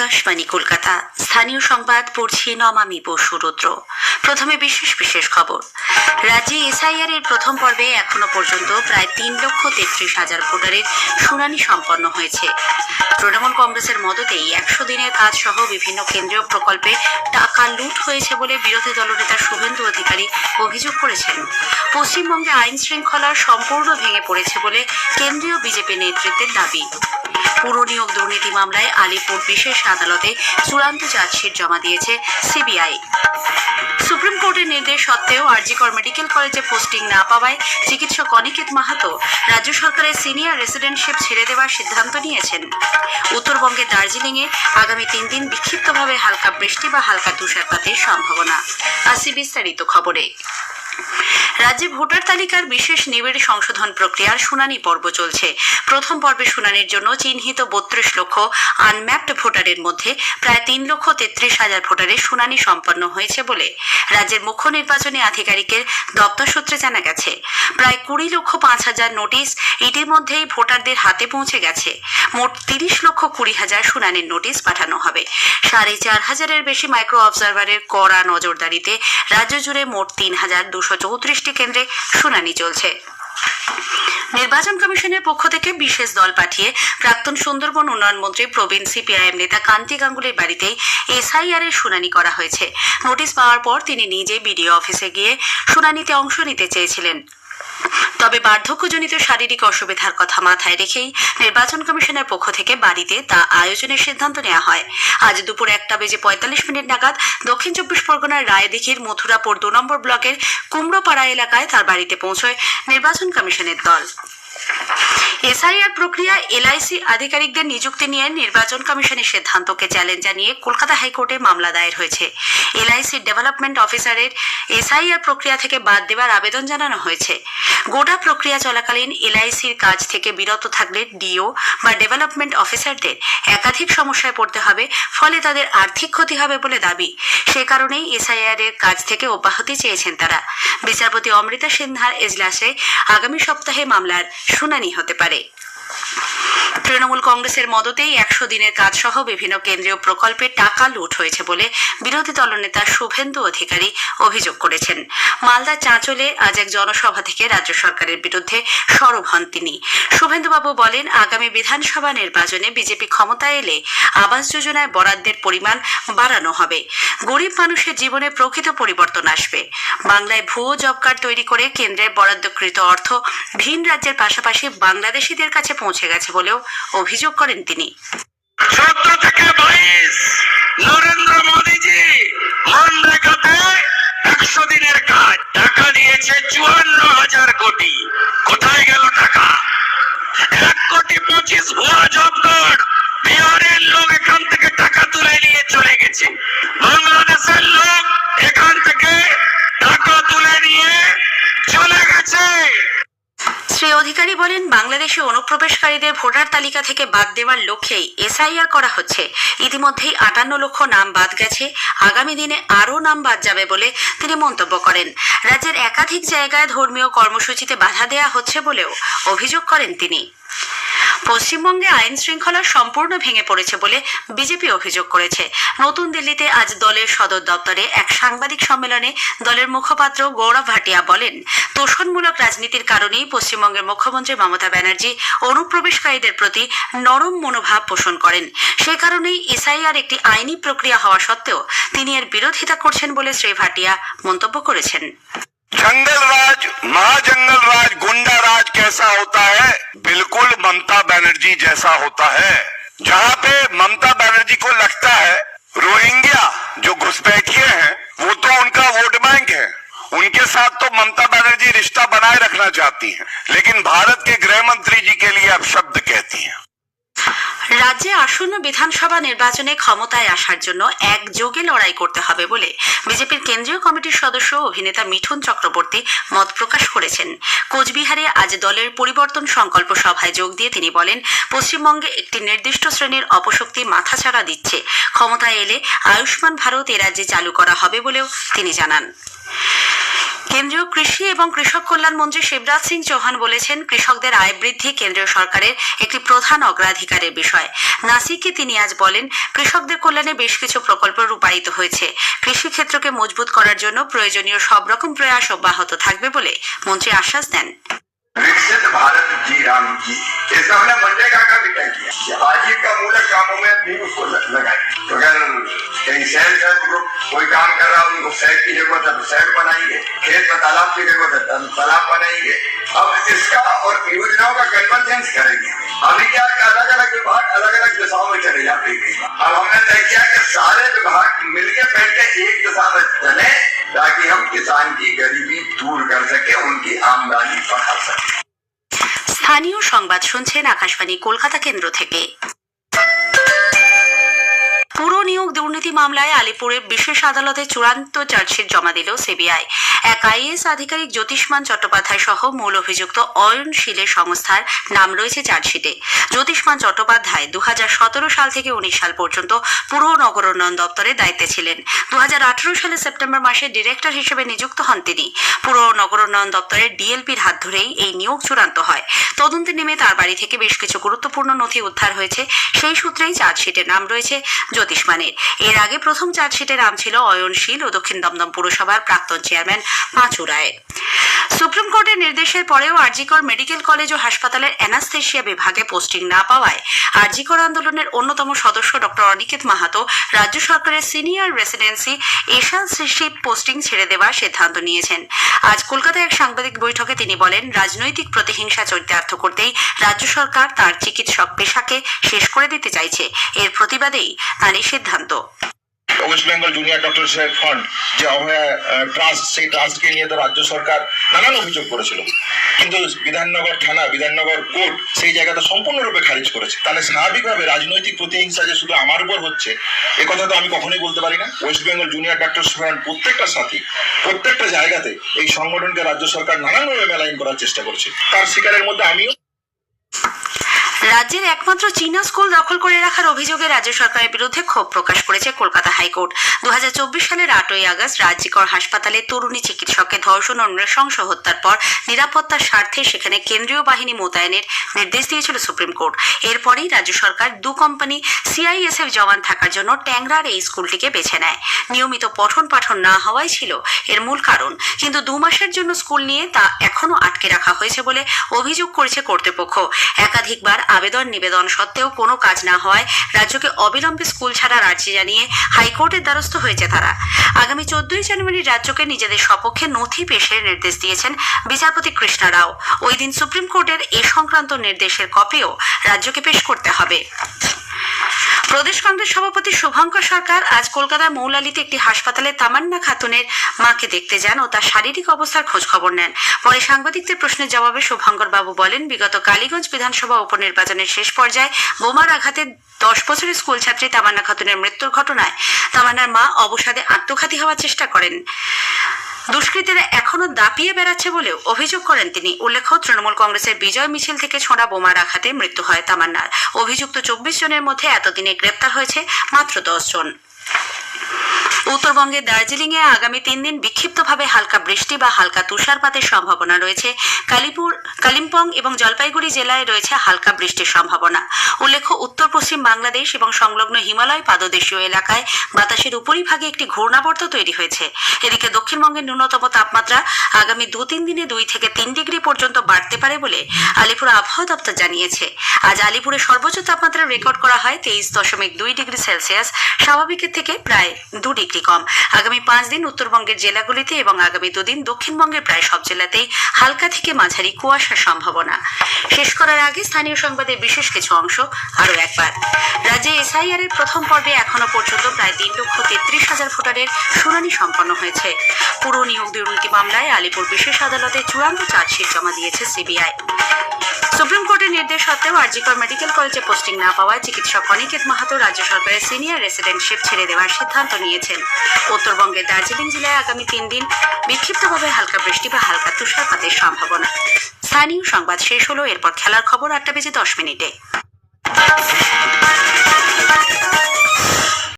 আকাশবাণী কলকাতা। স্থানীয় সংবাদ পড়ছি নমামি বসু রুদ্র। প্রথমে বিশেষ বিশেষ খবর। রাজ্যে এসআইআর এর প্রথম পর্বে এখনও পর্যন্ত প্রায় তিন লক্ষ তেত্রিশ হাজার ভোটারের শুনানি সম্পন্ন হয়েছে। তৃণমূল কংগ্রেসের মদতেই একশো দিনের কাজ সহ বিভিন্ন কেন্দ্রীয় প্রকল্পে টাকা লুট হয়েছে বলে বিরোধী দলনেতা শুভেন্দু অধিকারী অভিযোগ করেছেন। পশ্চিমবঙ্গে আইন শৃঙ্খলা সম্পূর্ণ ভেঙে পড়েছে বলে কেন্দ্রীয় বিজেপি নেতৃত্বের দাবি। পুর নিয়োগ দুর্নীতি মামলায় আলিপুর বিশেষ আদালতে চূড়ান্ত চার্জশিট জমা দিয়েছে সিবিআই। সুপ্রিম কোর্টের নির্দেশ সত্ত্বেও আরজিকর মেডিকেল কলেজে পোস্টিং না পাওয়ায় চিকিৎসক অনিকেত মাহাতো রাজ্য সরকারের সিনিয়র রেসিডেন্টশিপ ছেড়ে দেওয়ার সিদ্ধান্ত নিয়েছেন। উত্তরবঙ্গের দার্জিলিংয়ে আগামী তিন দিন বিক্ষিপ্তভাবে হালকা বৃষ্টি বা হালকা তুষারপাতের সম্ভাবনা। আসি বিস্তারিত খবরে। রাজ্যে ভোটার তালিকার বিশেষ নিবিড় সংশোধন প্রক্রিয়ার শুনানি পর্ব চলছে। প্রথম পর্বে শুনানির জন্য চিহ্নিত বত্রিশ লক্ষ আনম্যাপড ভোটারের মধ্যে প্রায় তিন লক্ষ তেত্রিশ হাজার ভোটারের শুনানি সম্পন্ন হয়েছে বলে রাজ্যের মুখ্য নির্বাচনী আধিকারিকের দপ্তর সূত্রে জানা গেছে। প্রায় কুড়ি লক্ষ পাঁচ হাজার নোটিশ ইতিমধ্যেই ভোটারদের হাতে পৌঁছে গেছে। মোট তিরিশ লক্ষ কুড়ি হাজার শুনানির নোটিশ পাঠানো হবে। সাড়ে চার হাজারের বেশি মাইক্রো অবজারভারের কড়া নজরদারিতে রাজ্য জুড়ে মোট তিন হাজার দুশো চৌত্রিশটি কেন্দ্রে শুনানি চলছে। নির্বাচন কমিশনের পক্ষ থেকে বিশেষ দল পাঠিয়ে প্রাক্তন সুন্দরবন উন্নয়ন মন্ত্রী প্রবীণ সিপিআইএম নেতা কান্তি গাঙ্গুলির বাড়িতেই এসআইআর এর শুনানি করা হয়েছে। নোটিশ পাওয়ার পর তিনি নিজে বিডিও অফিসে গিয়ে শুনানিতে অংশ নিতে চেয়েছিলেন। তবে বার্ধক্যজনিত শারীরিক অসুবিধার কথা মাথায় রেখেই নির্বাচন কমিশনের পক্ষ থেকে বাড়িতে তা আয়োজনের সিদ্ধান্ত নেওয়া হয়। আজ দুপুর একটা বেজে পঁয়তাল্লিশ মিনিট নাগাদ দক্ষিণ চব্বিশ পরগনার রায়দিঘির মথুরাপুর দু নম্বর ব্লকের কুমড়োপাড়া এলাকায় তার বাড়িতে পৌঁছয় নির্বাচন কমিশনের দল। এসআইআর প্রক্রিয়া, এলআইসি আধিকারিকদের নিযুক্তি নিয়ে নির্বাচন কমিশনের সিদ্ধান্তকে চ্যালেঞ্জ জানিয়ে কলকাতা হাইকোর্টে মামলা দায়ের হয়েছে। এলআইসি ডেভেলপমেন্ট অফিসারের এসআইআর প্রক্রিয়া থেকে বাদ দেওয়ার আবেদন জানানো হয়েছে। গোটা প্রক্রিয়া চলাকালীন এলআইসির কাজ থেকে বিরত থাকলে ডিও বা ডেভেলপমেন্ট অফিসারদের একাধিক সমস্যায় পড়তে হবে, ফলে তাদের আর্থিক ক্ষতি হবে বলে দাবি। সে কারণেই এসআইআর এর কাজ থেকে অব্যাহতি চেয়েছেন তারা। বিচারপতি অমৃতা সিনহার এজলাসে আগামী সপ্তাহে মামলার শুনানি হতে পারে। তৃণমূল কংগ্রেসের মদতেই একশো দিনের কাজ সহ বিভিন্ন কেন্দ্রীয় প্রকল্পে টাকা লুট হয়েছে বলে বিরোধী দলনেতা শুভেন্দু অধিকারী অভিযোগ করেছেন। মালদা চাঁচলে আজ এক জনসভা থেকে রাজ্য সরকারের বিরুদ্ধে সরব হন তিনি। শুভেন্দুবাবু বলেন, আগামী বিধানসভা নির্বাচনে বিজেপি ক্ষমতায় এলে আবাস যোজনায় বরাদ্দের পরিমাণ বাড়ানো হবে। গরিব মানুষের জীবনে প্রকৃত পরিবর্তন আসবে। বাংলায় ভুয়ো জব কার্ড তৈরি করে কেন্দ্রের বরাদ্দকৃত অর্থ ভিন রাজ্যের পাশাপাশি বাংলাদেশিদের কাছে পৌঁছে গেছে বলেও অভিযোগ করেন তিনি। অধিকারী বলেন, বাংলাদেশে অনুপ্রবেশকারীদের ভোটার তালিকা থেকে বাদ দেওয়ার লক্ষ্যেই এসআইআর করা হচ্ছে। ইতিমধ্যেই আটান্ন লক্ষ নাম বাদ গেছে। আগামী দিনে আরও নাম বাদ যাবে বলে তিনি মন্তব্য করেন। রাজ্যের একাধিক জায়গায় ধর্মীয় কর্মসূচিতে বাধা দেয়া হচ্ছে বলেও অভিযোগ করেন তিনি। পশ্চিমবঙ্গে আইন শৃঙ্খলা সম্পূর্ণ ভেঙে পড়েছে বলে বিজেপি অভিযোগ করেছে। নতুন দিল্লিতে আজ দলের সদর দপ্তরে এক সাংবাদিক সম্মেলনে দলের মুখপাত্র গৌরব ভাটিয়া বলেন, তোষণমূলক রাজনীতির কারণেই পশ্চিমবঙ্গের মুখ্যমন্ত্রী মমতা ব্যানার্জি অনুপ্রবেশকারীদের প্রতি নরম মনোভাব পোষণ করেন। সে কারণেই এসআইআর একটি আইনি প্রক্রিয়া হওয়া সত্ত্বেও তিনি এর বিরোধিতা করছেন বলে শ্রী ভাটিয়া মন্তব্য করেছেন। जंगल राज महाजंगल राज गुंडा राज कैसा होता है? बिल्कुल ममता बनर्जी जैसा होता है। जहाँ पे ममता बनर्जी को लगता है, रोहिंग्या जो घुसपैठिए हैं, वो तो उनका वोट बैंक है। उनके साथ तो ममता बनर्जी रिश्ता बनाए रखना चाहती हैं, लेकिन भारत के गृह मंत्री जी के लिए अब शब्द कहती हैं। রাজ্যে আসন্ন বিধানসভা নির্বাচনে ক্ষমতায় আসার জন্য একযোগে লড়াই করতে হবে বলে বিজেপির কেন্দ্রীয় কমিটির সদস্য অভিনেতা মিঠুন চক্রবর্তী মত প্রকাশ করেছেন। কোচবিহারে আজ দলের পরিবর্তন সংকল্প সভায় যোগ দিয়ে তিনি বলেন, পশ্চিমবঙ্গে একটি নির্দিষ্ট শ্রেণির অপশক্তি মাথাছাড়া দিচ্ছে। ক্ষমতায় এলে আয়ুষ্মান ভারত এ রাজ্যে চালু করা হবে বলেও তিনি জানান। কেন্দ্রীয় কৃষি এবং কৃষক কল্যাণ মন্ত্রী শিবরাজ সিং চৌহান বলেছেন কৃষকদের আয় বৃদ্ধি কেন্দ্রীয় সরকারের একটি প্রধান অগ্রাধিকারের বিষয় নাসিকে তিনি আজ বলেন কৃষকদের কল্যাণে বেশ কিছু প্রকল্প রূপায়িত হয়েছে কৃষি ক্ষেত্রকে মজবুত করার জন্য প্রয়োজনীয় সব রকম প্রয়াস অব্যাহত থাকবে বলে মন্ত্রী আশ্বাস দেন विकसित भारत जी राम जी इस हमने मंडे का भी तय किया आजीविका मूलक कामों में भी उसको ल- लगाए तो अगर कहीं हेल्प ग्रुप कोई काम कर रहा है, उनको सैड की ज़रूरत है तो सेट बनाएँगे खेत में तालाब की ज़रूरत है तो तालाब बनाएँगे अब इसका और योजनाओं का कन्वर्जेंस करेंगे। अभी क्या अलग अलग শুনছেন আকাশবাণী কলকাতা কেন্দ্র থেকে। দুর্নীতি মামলায় আলিপুরের বিশেষ আদালতে চূড়ান্ত চার্জশিট জমা দিল সিবিআই। এক আইএস আধিকারিক জ্যোতিষমান চট্টোপাধ্যায় সহ মূল অভিযুক্ত অয়নশীলের সংস্থার নাম রয়েছে চার্জশিটে। জ্যোতিষমান চট্টোপাধ্যায় দু সাল থেকে উনিশ সাল পর্যন্ত পুর নগর উন্নয়ন দপ্তরে দায়িত্বে ছিলেন। দু সালে সেপ্টেম্বর মাসে ডিরেক্টর হিসেবে নিযুক্ত হন তিনি। পুর নগর উন্নয়ন দপ্তরের ডিএলপির হাত ধরেই এই নিয়োগ চূড়ান্ত হয়। তদন্তে নেমে তার বাড়ি থেকে বেশ কিছু গুরুত্বপূর্ণ নথি উদ্ধার হয়েছে। সেই সূত্রেই চার্জশিটের নাম রয়েছে জ্যোতিষ্মানের। এর আগে প্রথম চার্জশিটে নাম ছিল অয়নশীল ও দক্ষিণ দমদম পুরসভার প্রাক্তন চেয়ারম্যান পাঁচু সুপ্রিম কোর্টের নির্দেশের পরেও আরজিকর মেডিকেল কলেজ ও হাসপাতালের অ্যানাস্থেশিয়া বিভাগে পোস্টিং না পাওয়ায় আরজিকর আন্দোলনের অন্যতম সদস্য ডক্টর অনিকেত মাহাতো রাজ্য সরকারের সিনিয়র রেসিডেন্সি এশালশিপ পোস্টিং ছেড়ে দেওয়ার সিদ্ধান্ত নিয়েছেন। আজ কলকাতায় এক সাংবাদিক বৈঠকে তিনি বলেন, রাজনৈতিক প্রতিহিংসা চরিতার্থ করতেই রাজ্য সরকার তার চিকিৎসক পেশাকে শেষ করে দিতে চাইছে। এর প্রতিবাদেই তার এই সিদ্ধান্ত। West Bengal junior doctors fund যে অভয়া ট্রাস্ট সেই ট্রাস্টকে নিয়ে তো রাজ্য সরকার নানান অভিযোগ করেছিল। কিন্তু বিধাননগর থানা, বিধাননগর কোর্ট সেই জায়গাটা সম্পূর্ণরূপে খারিজ করেছে। তাহলে স্বাভাবিকভাবে রাজনৈতিক প্রতিহিংসা যে শুধু আমার উপর হচ্ছে, এ কথা তো আমি কখনোই বলতে পারি না। West Bengal junior doctors fund প্রত্যেকটা সাথী, প্রত্যেকটা জায়গাতে এই সংগঠনকে রাজ্য সরকার নানানভাবে মেলাইন করার চেষ্টা করছে। তার শিকারের মধ্যে আমিও রাজ্যের একমাত্র চীনা স্কুল দখল করে রাখার অভিযোগে রাজ্য সরকারের বিরুদ্ধে ক্ষোভ প্রকাশ করেছে কলকাতা হাইকোর্ট। দু সালের আটই আগস্ট রাজ্যকর হাসপাতালে তরুণী চিকিৎসককে ধর্ষণ ও নৃশংস হত্যার পর নিরাপত্তার স্বার্থে সেখানে কেন্দ্রীয় বাহিনী মোতায়েনের নির্দেশ দিয়েছিল সুপ্রিম কোর্ট। এরপরেই রাজ্য সরকার দু কোম্পানি সিআইএসএফ জওয়ান থাকার জন্য ট্যাংরার এই স্কুলটিকে বেছে নেয়। নিয়মিত পঠন পাঠন না হওয়াই ছিল এর মূল কারণ। কিন্তু দু মাসের জন্য স্কুল নিয়ে তা এখনও আটকে রাখা হয়েছে বলে অভিযোগ করেছে কর্তৃপক্ষ। একাধিকবার আবেদন, নিবেদন সত্ত্বেও কোনো কাজ না হয় রাজ্যকে অবিলম্বে স্কুল ছাড়ার আর্জি জানিয়ে হাইকোর্টের দ্বারস্থ হয়েছে তারা। আগামী চোদ্দই জানুয়ারি রাজ্যকে নিজেদের সপক্ষে নথি পেশের নির্দেশ দিয়েছেন বিচারপতি কৃষ্ণা রাও। ওই দিন সুপ্রিম কোর্টের এ সংক্রান্ত নির্দেশের কপিও রাজ্যকে পেশ করতে হবে। প্রদেশ কংগ্রেস সভাপতি শুভঙ্কর সরকার আজ কলকাতার মৌলালিতে একটি হাসপাতালে তামান্না খাতুনের মাকে দেখতে যান ও তার শারীরিক অবস্থার খোঁজ খবর নেন। পরে সাংবাদিকদের প্রশ্নের জবাবে শুভঙ্কর বাবু বলেন, বিগত কালীগঞ্জ বিধানসভা উপনির্বাচনের শেষ পর্যায়ে বোমার আঘাতে দশ বছরের স্কুল ছাত্রী তামান্না খাতুনের মৃত্যুর ঘটনায় তামান্নার মা অবসাদে আত্মঘাতী হওয়ার চেষ্টা করেন। দুষ্কৃতীরা এখনও দাপিয়ে বেড়াচ্ছে বলেও অভিযোগ করেন তিনি। উল্লেখ্য, তৃণমূল কংগ্রেসের বিজয় মিছিল থেকে ছোঁড়া বোমার আঘাতে মৃত্যু হয় তামান্নার। অভিযুক্ত চব্বিশ জনের মধ্যে এতদিনে গ্রেপ্তার হয়েছে মাত্র দশ জন। উত্তরবঙ্গের দার্জিলিং এ আগামী তিন দিন বিক্ষিপ্তভাবে হালকা বৃষ্টি বা হালকা তুষারপাতের সম্ভাবনা রয়েছে। কালিপুর, কালিম্পং এবং জলপাইগুড়ি জেলায় রয়েছে হালকা বৃষ্টির সম্ভাবনা। উল্লেখ্য, উত্তর, পশ্চিম বাংলাদেশ এবং সংলগ্ন হিমালয় পাদদেশীয় এলাকায় বাতাসের উপরিভাগে একটি ঘূর্ণাবর্ত তৈরি হয়েছে। এদিকে দক্ষিণবঙ্গের ন্যূনতম তাপমাত্রা আগামী দু তিন দিনে দুই থেকে তিন ডিগ্রি পর্যন্ত বাড়তে পারে বলে আলিপুর আবহাওয়া দপ্তর জানিয়েছে। আজ আলিপুরে সর্বোচ্চ তাপমাত্রা রেকর্ড করা হয় তেইশ দশমিক দুই ডিগ্রি সেলসিয়াস। স্বাভাবিকের থেকে প্রায় দু ডিগ্রি কম। আগামী পাঁচ দিন উত্তরবঙ্গের জেলাগুলিতে এবং আগামী দুদিন দক্ষিণবঙ্গের প্রায় সব জেলাতেই হালকা থেকে মাঝারি কুয়াশার সম্ভাবনা। শেষ করার আগে স্থানীয় সংবাদের বিশেষ কিছু অংশ আরও একবার। রাজ্যে এসআইআর এর প্রথম পর্বে এখনও পর্যন্ত প্রায় তিন লক্ষ তেত্রিশ হাজার ভোটারের শুনানি সম্পন্ন হয়েছে। পুর নিয়োগ দুর্নীতি মামলায় আলিপুর বিশেষ আদালতে চূড়ান্ত চার্জশিট জমা দিয়েছে সিবিআই। সুপ্রিম কোর্টের নির্দেশ সত্ত্বেও আরজিকর মেডিকেল কলেজে পোস্টিং না পাওয়ায় চিকিৎসক অনিকেত মাহাতো রাজ্য সরকারের সিনিয়র রেসিডেন্টশিপ ছেড়ে দেওয়ার সিদ্ধান্ত নিয়েছেন। উত্তরবঙ্গের দার্জিলিং জেলায় আগামী তিন দিন বিক্ষিপ্তভাবে হালকা বৃষ্টি বা হালকা তুষারপাতের সম্ভাবনা। স্থানীয় সংবাদ শেষ হলো, এরপর খেলার খবর আটটা বেজে দশ মিনিটে।